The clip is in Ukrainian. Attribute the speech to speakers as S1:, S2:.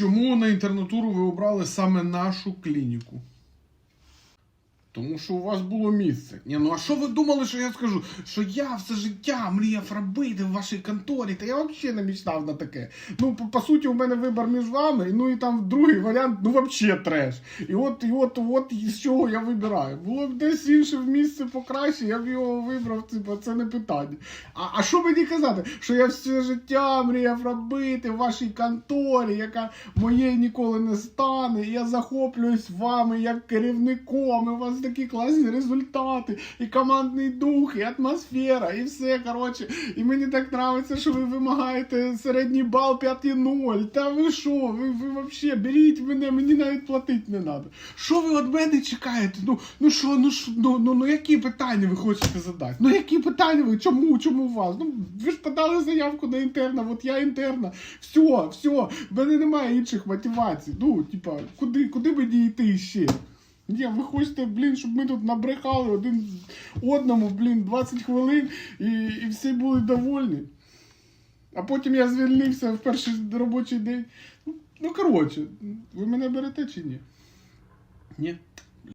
S1: Чому на інтернатуру ви обрали саме нашу клініку? Тому що у вас було місце. Ні, ну а що ви думали, що я скажу? Що я все життя мріяв робити в вашій конторі, та я взагалі не мечтав на таке. Ну, по, по суті, у мене вибір між вами, ну і там другий варіант, ну взагалі треш. І от, і от, от з чого я вибираю. Було б десь інше в місце покраще, я б його вибрав, типу, це не питання. А, а що мені казати? Що я все життя мріяв робити в вашій конторі, яка моєї ніколи не стане, і я захоплююсь вами як керівником, і у такі класні результати, і командний дух, і атмосфера, і все, коротше. І мені так подобається, що ви вимагаєте середній бал 5,0. Та ви що? Ви, ви взагалі беріть мене, мені навіть платити не треба. Що ви від мене чекаєте? Ну, ну що, ну, що, ну, ну, ну які питання ви хочете задати? Ну які питання ви? Чому? Чому у вас? Ну ви ж подали заявку на інтерна, от я інтерна. Все, все, в мене немає інших мотивацій. Ну, типа, куди, куди мені йти ще? Ні, ви хочете, блін, щоб ми тут набрехали один одному, блін, 20 хвилин і, і всі були довольні. А потім я звільнився в перший робочий день. Ну, Ну, коротше, ви мене берете чи ні? Ні.